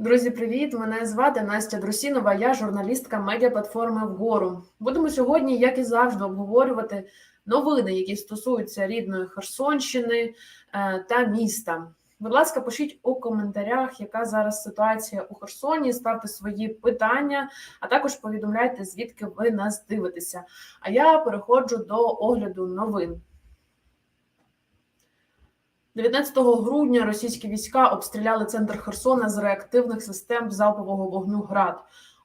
Друзі, привіт! Мене звати Настя Друсінова. Я журналістка медіаплатформи Вгору. Будемо сьогодні, як і завжди, обговорювати новини, які стосуються рідної Херсонщини е, та міста. Будь ласка, пишіть у коментарях, яка зараз ситуація у Херсоні. Ставте свої питання, а також повідомляйте, звідки ви нас дивитеся. А я переходжу до огляду новин. 19 грудня російські війська обстріляли центр Херсона з реактивних систем залпового вогню ГРАД.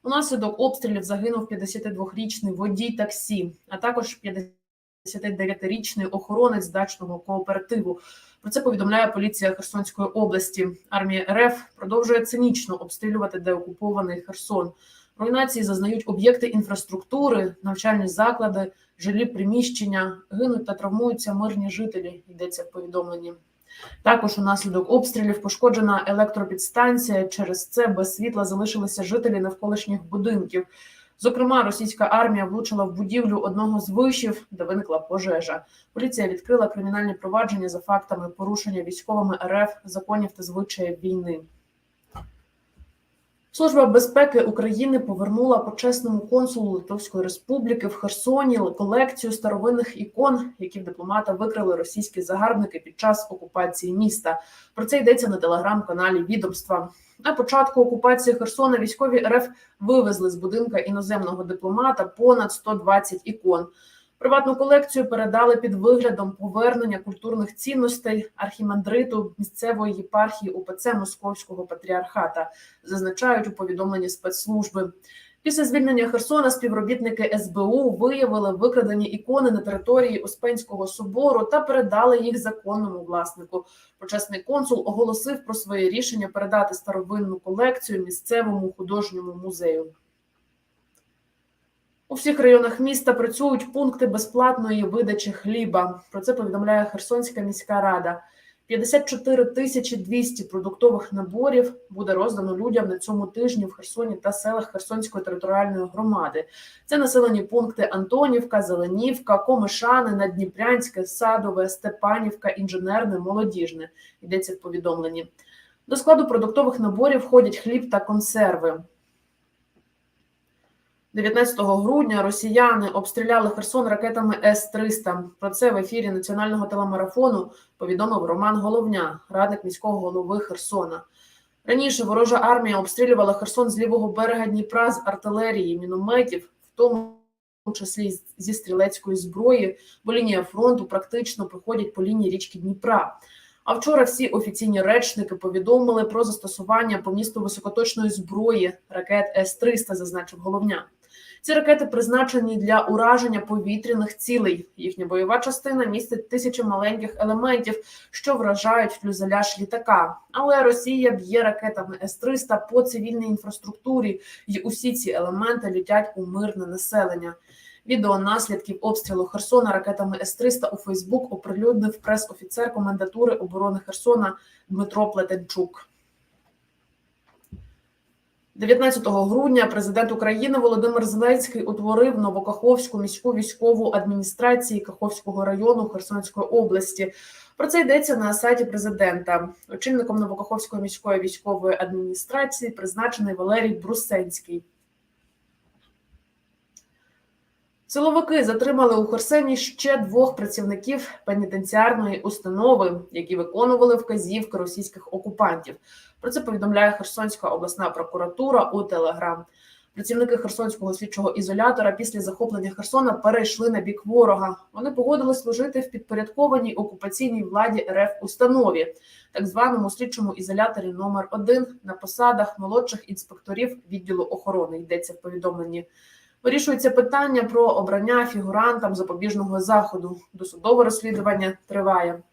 Унаслідок обстрілів загинув 52-річний водій таксі, а також 59-річний охоронець дачного кооперативу. Про це повідомляє поліція Херсонської області. Армія РФ продовжує цинічно обстрілювати деокупований Херсон. Руйнації зазнають об'єкти інфраструктури, навчальні заклади, жилі приміщення, гинуть та травмуються мирні жителі. Йдеться в повідомленні. Також унаслідок обстрілів пошкоджена електропідстанція. Через це без світла залишилися жителі навколишніх будинків. Зокрема, російська армія влучила в будівлю одного з вишів, де виникла пожежа. Поліція відкрила кримінальні провадження за фактами порушення військовими РФ законів та звичаїв війни. Служба безпеки України повернула почесному консулу Литовської Республіки в Херсоні колекцію старовинних ікон, які в дипломата викрили російські загарбники під час окупації міста. Про це йдеться на телеграм-каналі відомства. На початку окупації Херсона військові РФ вивезли з будинка іноземного дипломата понад 120 ікон. Приватну колекцію передали під виглядом повернення культурних цінностей архімандриту місцевої єпархії УПЦ Московського патріархата, зазначають у повідомленні спецслужби. Після звільнення Херсона співробітники СБУ виявили викрадені ікони на території Успенського собору та передали їх законному власнику. Почесний консул оголосив про своє рішення передати старовинну колекцію місцевому художньому музею. У всіх районах міста працюють пункти безплатної видачі хліба. Про це повідомляє Херсонська міська рада. 54 тисячі 200 продуктових наборів буде роздано людям на цьому тижні в Херсоні та селах Херсонської територіальної громади. Це населені пункти Антонівка, Зеленівка, Комишани, Надніпрянське, Садове, Степанівка, Інженерне, Молодіжне. Йдеться в повідомленні. До складу продуктових наборів входять хліб та консерви. 19 грудня росіяни обстріляли Херсон ракетами С-300. Про це в ефірі національного телемарафону повідомив Роман Головня, радник міського голови Херсона. Раніше ворожа армія обстрілювала Херсон з лівого берега Дніпра з артилерії, мінометів, в тому числі зі стрілецької зброї, бо лінія фронту практично проходять по лінії річки Дніпра. А вчора всі офіційні речники повідомили про застосування по місту високоточної зброї ракет С-300, зазначив головня. Ці ракети призначені для ураження повітряних цілей. Їхня бойова частина містить тисячі маленьких елементів, що вражають фюзеляж літака. Але Росія б'є ракетами С-300 по цивільній інфраструктурі, і усі ці елементи літять у мирне населення. Відео наслідків обстрілу Херсона ракетами С-300 у Фейсбук оприлюднив прес-офіцер комендатури оборони Херсона Дмитро Плетенчук. 19 грудня президент України Володимир Зеленський утворив Новокаховську міську військову адміністрацію Каховського району Херсонської області. Про це йдеться на сайті президента. Очільником Новокаховської міської військової адміністрації призначений Валерій Брусенський. Силовики затримали у Херсоні ще двох працівників пенітенціарної установи, які виконували вказівки російських окупантів. Про це повідомляє Херсонська обласна прокуратура у Телеграм. Працівники Херсонського слідчого ізолятора після захоплення Херсона перейшли на бік ворога. Вони погодили служити в підпорядкованій окупаційній владі РФ установі, так званому слідчому ізоляторі номер 1 на посадах молодших інспекторів відділу охорони. Йдеться в повідомленні. Вирішується питання про обрання фігурантам запобіжного заходу. Досудове розслідування триває.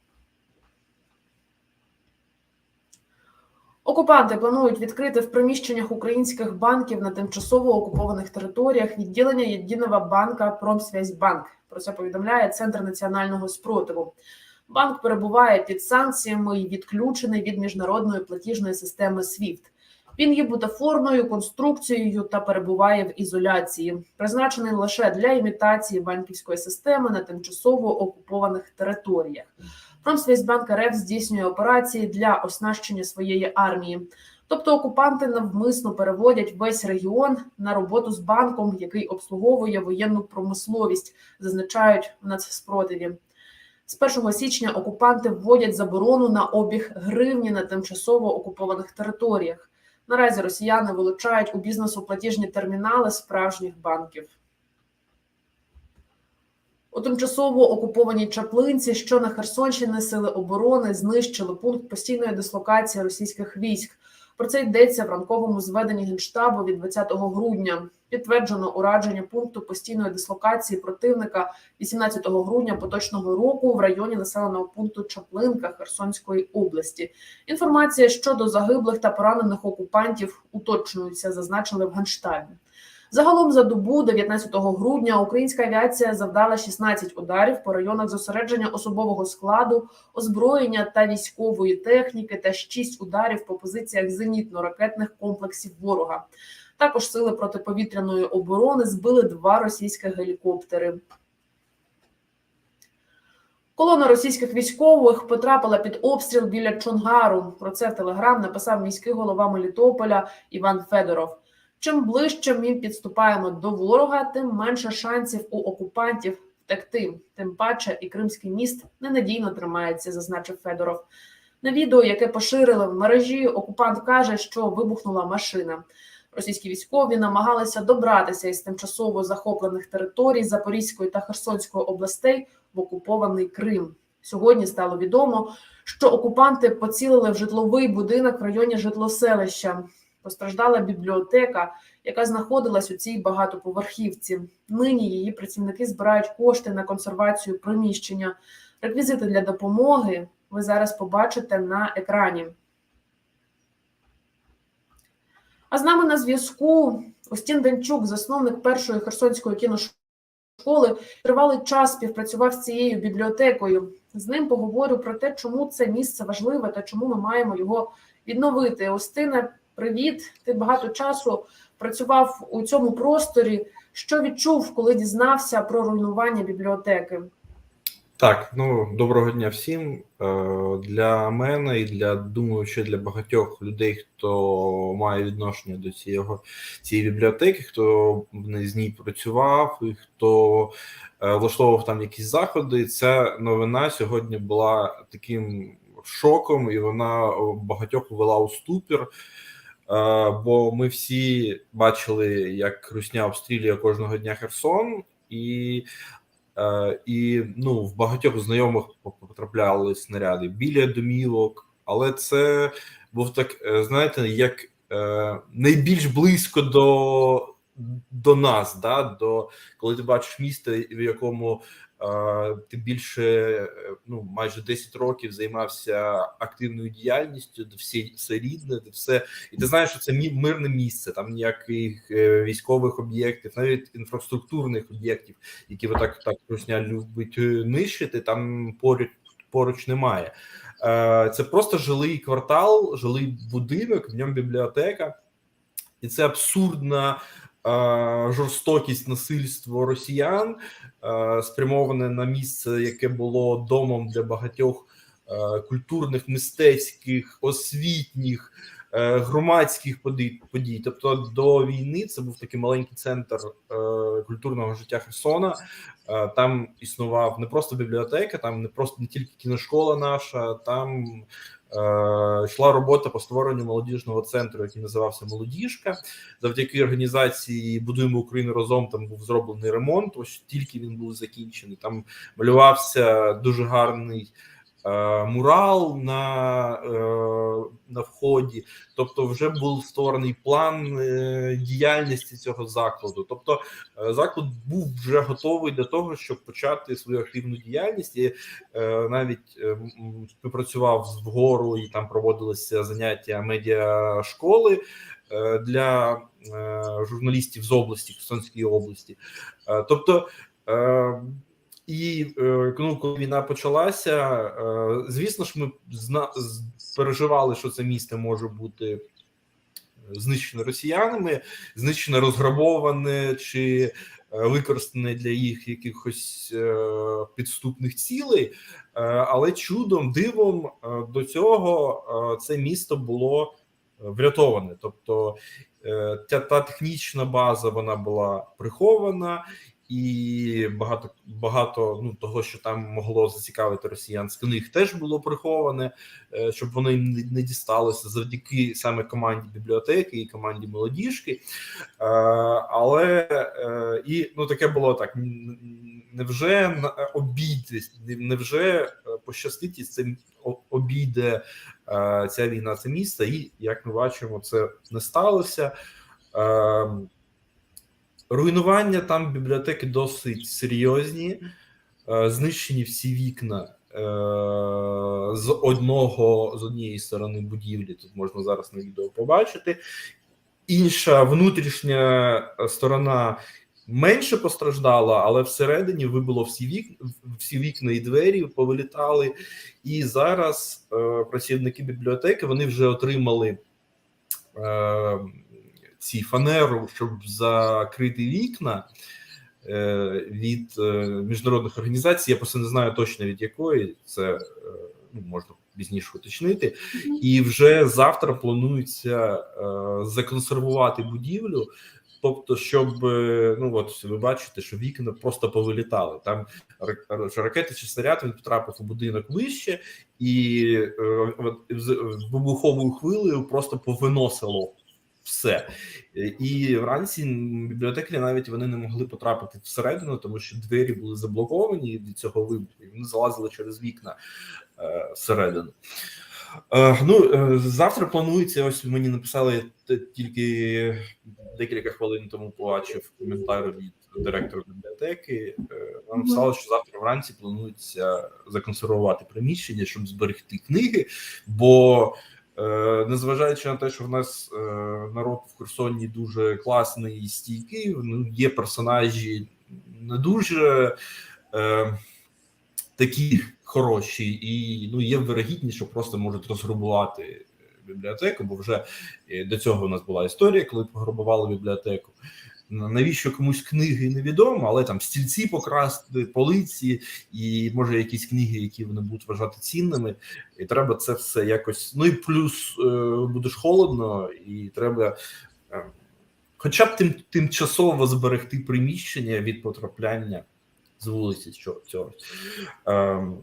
Окупанти планують відкрити в приміщеннях українських банків на тимчасово окупованих територіях відділення єдиного банка Промсвязьбанк. Про це повідомляє Центр національного спротиву. Банк перебуває під санкціями і відключений від міжнародної платіжної системи SWIFT. Він є бутафорною конструкцією та перебуває в ізоляції, призначений лише для імітації банківської системи на тимчасово окупованих територіях. Промсвязьбанк РФ здійснює операції для оснащення своєї армії. Тобто окупанти навмисно переводять весь регіон на роботу з банком, який обслуговує воєнну промисловість, зазначають в нацспротиві. З 1 січня окупанти вводять заборону на обіг гривні на тимчасово окупованих територіях. Наразі росіяни вилучають у бізнесу платіжні термінали справжніх банків. У тимчасово окупованій Чаплинці, що на Херсонщині, сили оборони знищили пункт постійної дислокації російських військ. Про це йдеться в ранковому зведенні генштабу від 20 грудня. Підтверджено ураження пункту постійної дислокації противника 18 грудня поточного року в районі населеного пункту Чаплинка Херсонської області. Інформація щодо загиблих та поранених окупантів уточнюється, зазначили в генштабі. Загалом за добу 19 грудня українська авіація завдала 16 ударів по районах зосередження особового складу, озброєння та військової техніки та 6 ударів по позиціях зенітно-ракетних комплексів ворога. Також сили протиповітряної оборони збили два російських гелікоптери. Колона російських військових потрапила під обстріл біля Чонгару. Про це в телеграм написав міський голова Мелітополя Іван Федоров. Чим ближче ми підступаємо до ворога, тим менше шансів у окупантів втекти. Тим паче і Кримський міст ненадійно тримається, зазначив Федоров. На відео, яке поширили в мережі, окупант каже, що вибухнула машина. Російські військові намагалися добратися із тимчасово захоплених територій Запорізької та Херсонської областей в окупований Крим. Сьогодні стало відомо, що окупанти поцілили в житловий будинок в районі житлоселища. Постраждала бібліотека, яка знаходилась у цій багатоповерхівці. Нині її працівники збирають кошти на консервацію приміщення. Реквізити для допомоги ви зараз побачите на екрані. А з нами на зв'язку Остін Денчук, засновник першої херсонської кіношколи, тривалий час співпрацював з цією бібліотекою. З ним поговорю про те, чому це місце важливе та чому ми маємо його відновити. Остине, привіт! Ти багато часу працював у цьому просторі. Що відчув, коли дізнався про руйнування бібліотеки? Так, ну доброго дня всім. Е, Для мене і для думаю, що для багатьох людей, хто має відношення до цього цієї бібліотеки, хто в з ній працював, і хто е, влаштовував там якісь заходи. Ця новина сьогодні була таким шоком, і вона багатьох ввела у ступір. Е, Бо ми всі бачили, як Русня обстрілює кожного дня Херсон, і Е, І ну, в багатьох знайомих потрапляли снаряди біля домівок, але це був так, е, знаєте, як найбільш близько до до нас, да, до коли ти бачиш місто, в якому е, ти більше ну майже 10 років займався активною діяльністю, де всі все рідне, де все, і ти знаєш, що це мирне місце, там ніяких е, військових об'єктів, навіть інфраструктурних об'єктів, які ви так так Русня любить е, нищити, там поруч поруч немає. Е, Це просто жилий квартал, жилий будинок, в ньому бібліотека, і це абсурдна. Жорстокість насильство росіян спрямоване на місце, яке було домом для багатьох культурних, мистецьких, освітніх, громадських подій. Тобто до війни це був такий маленький центр культурного життя Херсона. Там існував не просто бібліотека, там не просто не тільки кіношкола наша, там йшла робота по створенню молодіжного центру, який називався Молодіжка. Завдяки організації Будуємо Україну разом там був зроблений ремонт. Ось тільки він був закінчений. Там малювався дуже гарний. Мурал на на вході, тобто, вже був створений план е, діяльності цього закладу. Тобто, е, заклад був вже готовий для того, щоб почати свою активну діяльність. І е, навіть співпрацював з вгору і там проводилися заняття медіа школи для журналістів з області Херсонської області. Тобто. І ну, коли війна почалася, звісно ж, ми переживали, що це місто може бути знищене росіянами, знищене розграбоване чи використане для їх якихось підступних цілей. Але чудом, дивом до цього це місто було врятоване. Тобто е, та, та технічна база вона була прихована, і багато багато ну того, що там могло зацікавити росіян з книг, теж було приховане, е, щоб вони не, дісталося завдяки саме команді бібліотеки і команді молодіжки. Е, але е, і ну таке було так: невже обійдесь, невже пощастить і цим обійде ця війна це місто, і як ми бачимо, це не сталося. Е, руйнування там бібліотеки досить серйозні, е, знищені всі вікна. е, З одного з однієї сторони будівлі тут можна зараз на відео побачити. Інша внутрішня сторона менше постраждала, але всередині вибило всі вікна, всі вікна і двері повилітали. І зараз е, працівники бібліотеки вони вже отримали е, ці фанеру, щоб закрити вікна е, від е, міжнародних організацій. Я просто не знаю точно від якої це е, ну, можна пізніше уточнити. І вже завтра планується законсервувати будівлю. Тобто, щоб ну от ви бачите, що вікна просто повилітали. Там ракети чи снаряд він потрапив у будинок вище, і от вибуховою хвилею просто повиносило все. І вранці бібліотекарі навіть вони не могли потрапити всередину, тому що двері були заблоковані від цього вибуху, і вони залазили через вікна е, всередину. Е, ну, е, завтра планується. Ось мені написали тільки декілька хвилин тому побачив коментар від директора бібліотеки. Е, Нам Мгм. що завтра вранці планується законсервувати приміщення, щоб зберегти книги. Бо незважаючи на те, що в нас е, народ в Херсоні дуже класний і стійкий, ну є персонажі не дуже. Е, такі хороші, і ну є вирогідність, що просто можуть розграбувати бібліотеку, бо вже е, до цього у нас була історія, коли пограбували бібліотеку. Навіщо комусь книги невідомо, але там стільці покрасти, полиці, і може якісь книги, які вони будуть вважати цінними, і треба це все якось. Ну і плюс е, буде холодно, і треба е, хоча б тим, тимчасово зберегти приміщення від потрапляння з вулиці цього. Ем,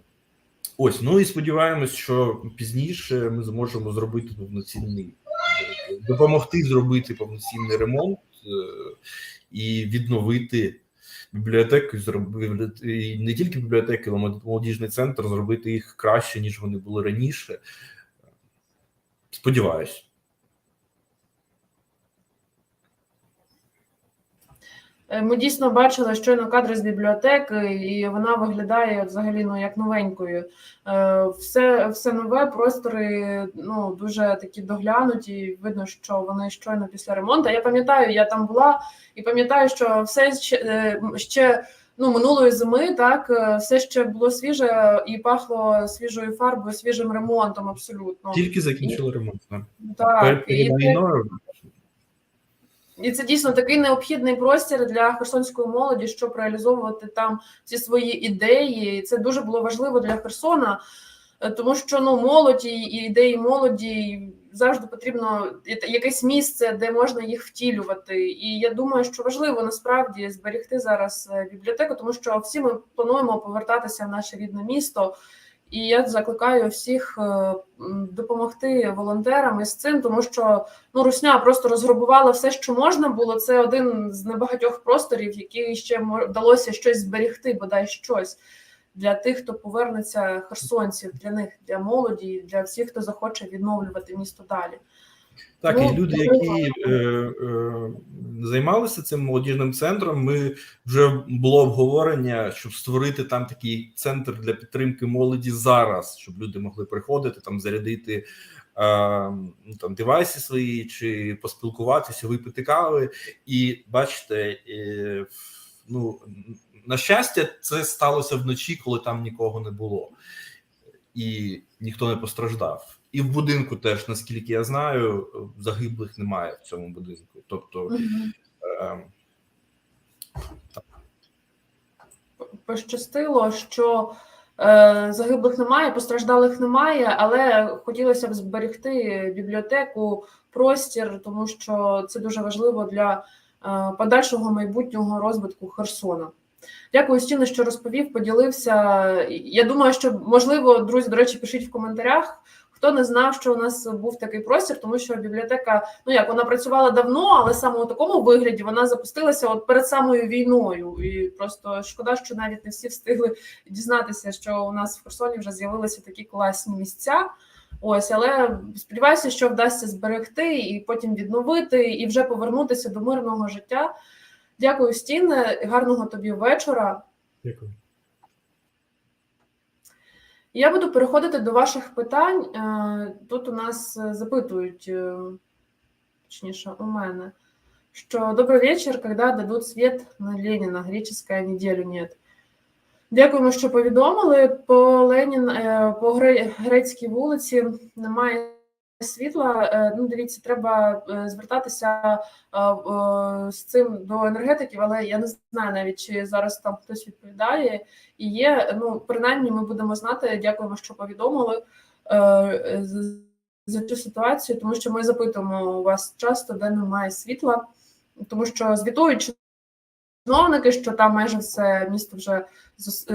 ось, ну і сподіваємось, що пізніше ми зможемо зробити повноцінний допомогти зробити повноцінний ремонт і відновити бібліотеку, і не тільки бібліотеки, але молодіжний центр, зробити їх краще, ніж вони були раніше. Сподіваюсь. Ми дійсно бачили щойно кадри з бібліотеки, і вона виглядає взагалі ну як новенькою. Е, Все, все нове, простори ну дуже такі доглянуті. Видно, що вони щойно після ремонту. Я пам'ятаю, я там була і пам'ятаю, що все ще, е, ще ну минулої зими, так е, все ще було свіже і пахло свіжою фарбою, свіжим ремонтом. Абсолютно Тільки закінчили ремонт. Так. так Перед і війною І це дійсно такий необхідний простір для херсонської молоді, щоб реалізовувати там ці свої ідеї. І це дуже було важливо для Херсона, е, тому що ну молоді і ідеї молоді завжди потрібно якесь місце, де можна їх втілювати. І я думаю, що важливо насправді зберегти зараз е, бібліотеку, тому що всі ми плануємо повертатися в наше рідне місто. І я закликаю всіх е, допомогти волонтерам із цим, тому що ну Русня просто розграбувала все, що можна було. Це один з небагатьох просторів, який ще вдалося щось зберігти, бодай щось для тих, хто повернеться херсонців, для них, для молоді, для всіх, хто захоче відновлювати місто далі. Так, Ну, і люди, які е, е, займалися цим молодіжним центром, ми вже було обговорення, щоб створити там такий центр для підтримки молоді зараз, щоб люди могли приходити там, зарядити е, ну, там девайси свої чи поспілкуватися, випити кави. І бачите, е, ну на щастя, це сталося вночі, коли там нікого не було, і ніхто не постраждав. І в будинку теж, наскільки я знаю, загиблих немає в цьому будинку. Тобто, е, пощастило, що Е, Загиблих немає, постраждалих немає, але хотілося б зберегти бібліотеку, простір, тому що це дуже важливо для е, подальшого майбутнього розвитку Херсона. Дякую, Стіно, що розповів, поділився. Я думаю, що можливо, друзі, до речі, пишіть в коментарях. Хто не знав, що у нас був такий простір, тому що бібліотека, ну як вона працювала давно, але саме у такому вигляді вона запустилася от перед самою війною. І просто шкода, що навіть не всі встигли дізнатися, що у нас в Херсоні вже з'явилися такі класні місця. Ось, але сподіваюся, що вдасться зберегти і потім відновити, і вже повернутися до мирного життя. Дякую, Стіне, гарного тобі вечора. Дякую. Я буду переходити до ваших питань. Е, Тут у нас е, запитують, е, точніше, у мене, що добрий вечір, коли дадуть світ на Леніна, греческая неділю нет. Дякуємо, що повідомили. По Ленін, по Гре- грецькій вулиці немає світла. Е, Ну, дивіться, треба е, звертатися е, з цим до енергетиків, але я не знаю навіть, чи зараз там хтось відповідає. І є, ну, принаймні, ми будемо знати. Дякуємо, що повідомили за цю ситуацію, тому що ми запитуємо у вас часто, де немає світла, тому що звітують чиновники, що там майже все місто вже з,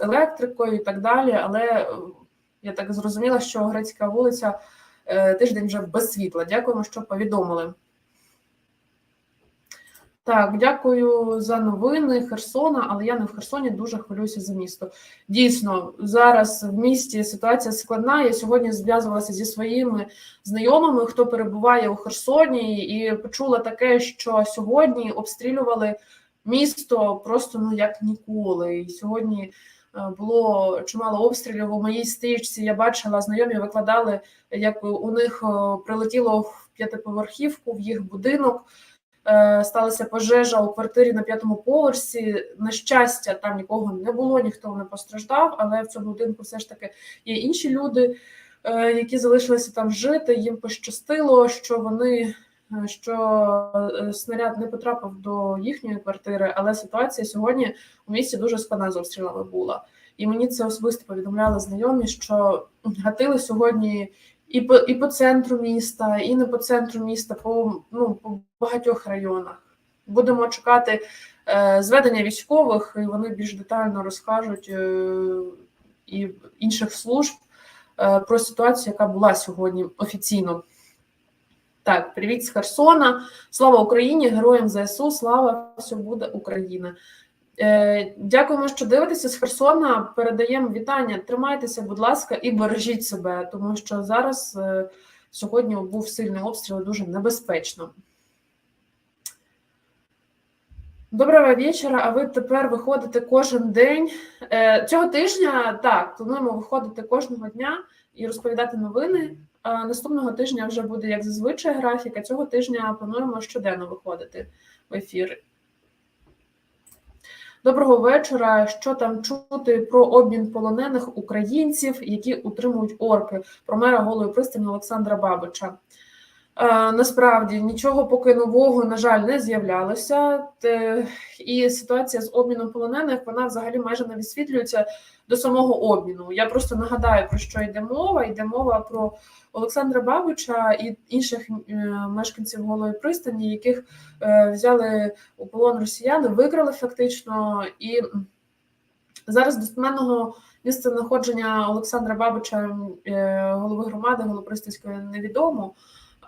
електрикою і так далі. Але я так зрозуміла, що грецька вулиця тиждень вже без світла. Дякуємо, що повідомили. Так, дякую за новини Херсона, але я не в Херсоні дуже хвилююся за місто. Дійсно, зараз в місті ситуація складна. Я сьогодні зв'язувалася зі своїми знайомими, хто перебуває у Херсоні, і почула таке, що сьогодні обстрілювали місто просто ну як ніколи. І сьогодні е, було чимало обстрілів у моїй стрічці. Я бачила, знайомі викладали, як у них е, прилетіло в п'ятиповерхівку в їх будинок. Е, Сталася пожежа у квартирі на п'ятому поверсі. На щастя, там нікого не було, ніхто не постраждав, але в цьому будинку все ж таки є інші люди, е, які залишилися там жити. Їм пощастило, що вони що е, снаряд не потрапив до їхньої квартири, але ситуація сьогодні у місті дуже складна з обстрілами була. І мені це особисто повідомляли знайомі, що гатили сьогодні і по і по центру міста, і не по центру міста, по ну по багатьох районах. Будемо чекати е, зведення військових, і вони більш детально розкажуть е, і інших служб е, про ситуацію, яка була сьогодні офіційно. Так, привіт з Херсона. Слава Україні! Героям ЗСУ! Слава! Все буде Україна! Е, Дякуємо, що дивитеся з Херсона. Передаємо вітання. Тримайтеся, будь ласка, і бережіть себе, тому що зараз е, сьогодні був сильний обстріл, дуже небезпечно. Доброго вечора. А ви тепер виходите кожен день. Е, Цього тижня так плануємо виходити кожного дня і розповідати новини. Наступного тижня вже буде як зазвичай графіка. Цього тижня плануємо щоденно виходити в ефір. Доброго вечора. Що там чути про обмін полонених українців, які утримують орки, про мера голої пристані Олександра Бабича? Е, насправді нічого поки нового, на жаль, не з'являлося. І ситуація з обміном полонених вона взагалі майже не висвітлюється до самого обміну. Я просто нагадаю, про що йде мова. Йде мова про Олександра Бабича і інших е, мешканців голої пристані, яких е, взяли у полон росіяни, викрали фактично. І зараз достеменного місця знаходження Олександра Бабича, голови громади Голопристинської, невідомо.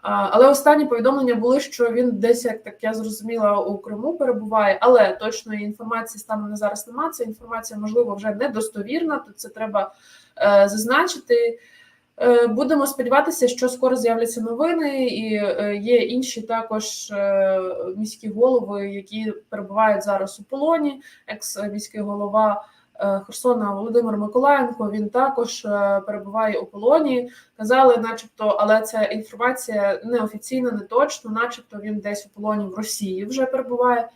Але останні повідомлення були, що він десь, як так я зрозуміла, у Криму перебуває, але точної інформації станом на зараз немає. Ця інформація, можливо, вже недостовірна, то це треба е, зазначити. Е, Будемо сподіватися, що скоро з'являться новини, і е, є інші також е, міські голови, які перебувають зараз у полоні. Екс міський голова Херсона Володимир Миколаєнко. Він також е, перебуває у полоні. Казали, начебто, але ця інформація неофіційна, не точна, начебто він десь у полоні в Росії вже перебуває.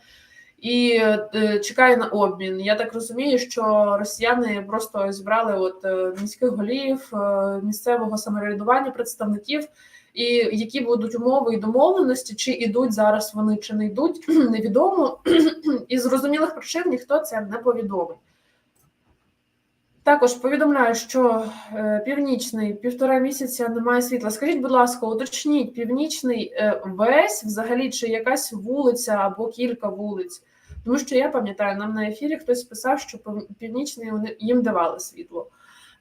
І е, чекає на обмін. Я так розумію, що росіяни просто зібрали от е, міських голів, е, місцевого самоврядування, представників, і які будуть умови і домовленості, чи йдуть зараз вони, чи не йдуть, невідомо. І зрозумілих причин ніхто це не повідомить. Також повідомляю, що е, північний півтора місяця немає світла. Скажіть, будь ласка, уточніть, північний е, весь взагалі чи якась вулиця або кілька вулиць? Тому що я пам'ятаю, нам на ефірі хтось писав, що пів- північний їм давали світло.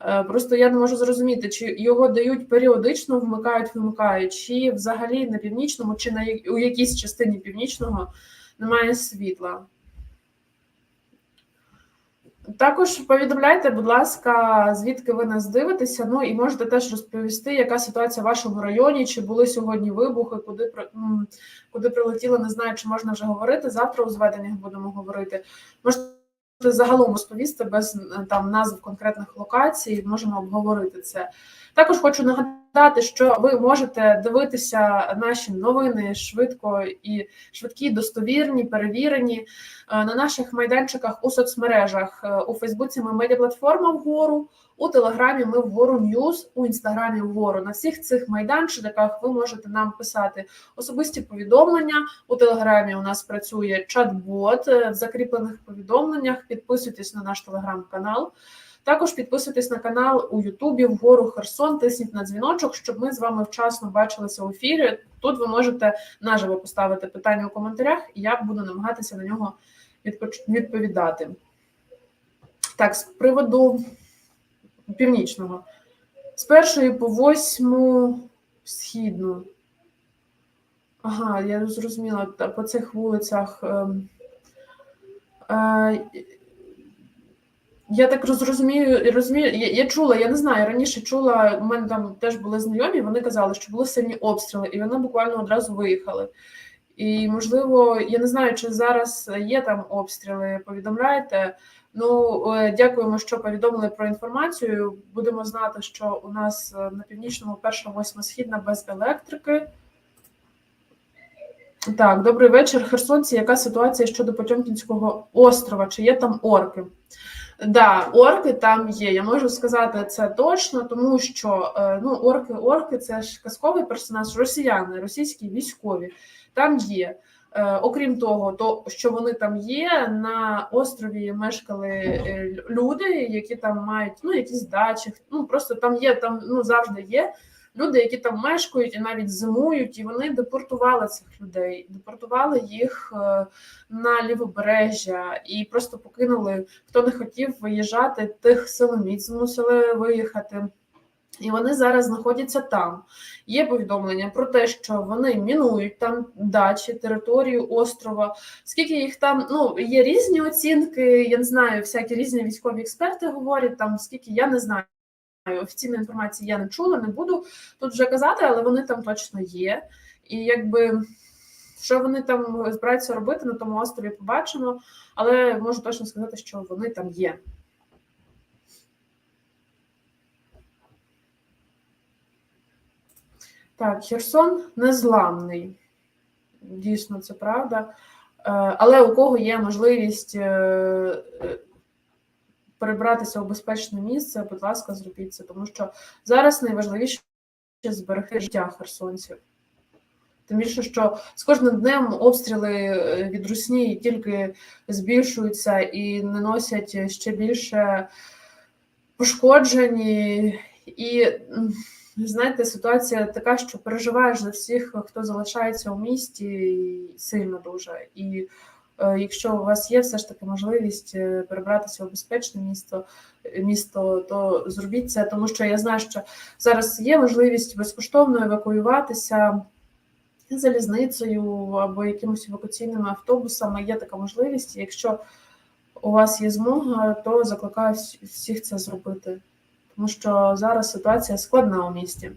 Е, Просто я не можу зрозуміти, чи його дають періодично, вмикають, вимикають, чи взагалі на північному, чи на у якійсь частині північного немає світла. Також повідомляйте, будь ласка, звідки ви нас дивитеся. Ну і можете теж розповісти, яка ситуація в вашому районі, чи були сьогодні вибухи, куди м, куди прилетіли, не знаю, чи можна вже говорити. Завтра у зведеннях будемо говорити. Можете загалом розповісти без е, там назв конкретних локацій, можемо обговорити це. Також хочу нагадати, що ви можете дивитися наші новини швидко і швидкі, достовірні, перевірені е, на наших майданчиках у соцмережах. Е, У Фейсбуці ми медіаплатформа вгору, у Телеграмі ми вгору Ньюз, у інстаграмі вгору. На всіх цих майданчиках ви можете нам писати особисті повідомлення. У Телеграмі у нас працює чат-бот е, в закріплених повідомленнях. Підписуйтесь на наш телеграм-канал. Також підписуйтесь на канал у Ютубі вгору Херсон, тисніть на дзвіночок, щоб ми з вами вчасно бачилися у ефірі. Тут ви можете наживо поставити питання у коментарях, і я буду намагатися на нього відповідати. Так, з приводу північного. З першої по восьму східну. Ага, я зрозуміла, по цих вулицях. ем, е, я так розумію, розумію, я, я чула, я не знаю, раніше чула, у мене там теж були знайомі, вони казали, що були сильні обстріли, і вони буквально одразу виїхали. І, можливо, я не знаю, чи зараз є там обстріли, повідомляєте. Ну, е, дякуємо, що повідомили про інформацію. Будемо знати, що у нас е, на північному перша восьма східна без електрики. Так, добрий вечір, Херсонці. Яка ситуація щодо Потьомкінського острова? Чи є там орки? Да, орки там є. Я можу сказати це точно, тому що е, ну, орки, орки це ж казковий персонаж, росіяни, російські військові. Там є. Е, окрім того, то що вони там є, на острові мешкали е, люди, які там мають ну, якісь дачі. Ну просто там є, там ну завжди є люди, які там мешкають і навіть зимують, і вони депортували цих людей, депортували їх е, на лівобережжя і просто покинули, хто не хотів виїжджати, тих силоміць змусили виїхати. І вони зараз знаходяться там. Є повідомлення про те, що вони мінують там дачі, територію острова. Скільки їх там, ну є різні оцінки, я не знаю, всякі різні військові експерти говорять там, скільки я не знаю. Офіційної інформації я не чула, не буду тут вже казати, але вони там точно є. І якби що вони там збираються робити на тому острові, побачимо, але можу точно сказати, що вони там є. Так, Херсон незламний. Дійсно, це правда. Е, Але у кого є можливість е, перебратися у безпечне місце, будь ласка, зробіть це, тому що зараз найважливіше зберегти життя херсонців. Тим більше, що з кожним днем обстріли е, від русні тільки збільшуються і наносять ще більше пошкоджень. І, знаєте, ситуація така, що переживаєш за всіх, хто залишається у місті сильно дуже. І якщо у вас є все ж таки можливість е, перебратися у безпечне місто, місто, то зробіть це, тому що я знаю, що зараз є можливість безкоштовно евакуюватися залізницею або якимось евакуаційними автобусами. Є така можливість. Якщо у вас є змога, то закликаю всіх це зробити, тому що зараз ситуація складна у місті.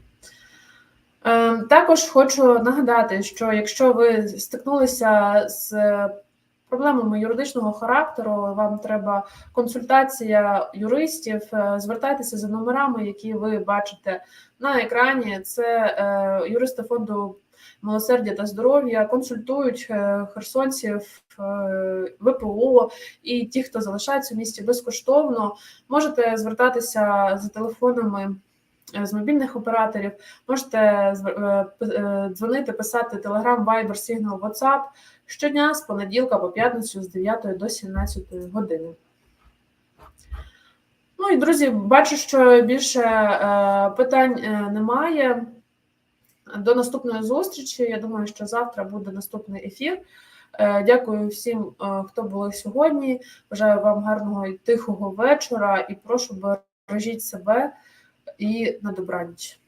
Е, Також хочу нагадати, що якщо ви стикнулися з проблемами юридичного характеру, вам треба консультація юристів, е, звертайтеся за номерами, які ви бачите на екрані. Це е, юристи фонду милосердя та здоров'я консультують е, херсонців, ВПО і ті, хто залишається в місті безкоштовно. Можете звертатися за телефонами з мобільних операторів, можете дзвонити, писати Telegram, Viber, Signal, WhatsApp щодня з понеділка по п'ятницю з 9 до 17 години. Ну і друзі, бачу, що більше е, питань е, немає. До наступної зустрічі. Я думаю, що завтра буде наступний ефір. Е, Дякую всім, хто були сьогодні. Бажаю вам гарного і тихого вечора і прошу бережіть себе і на добраніч.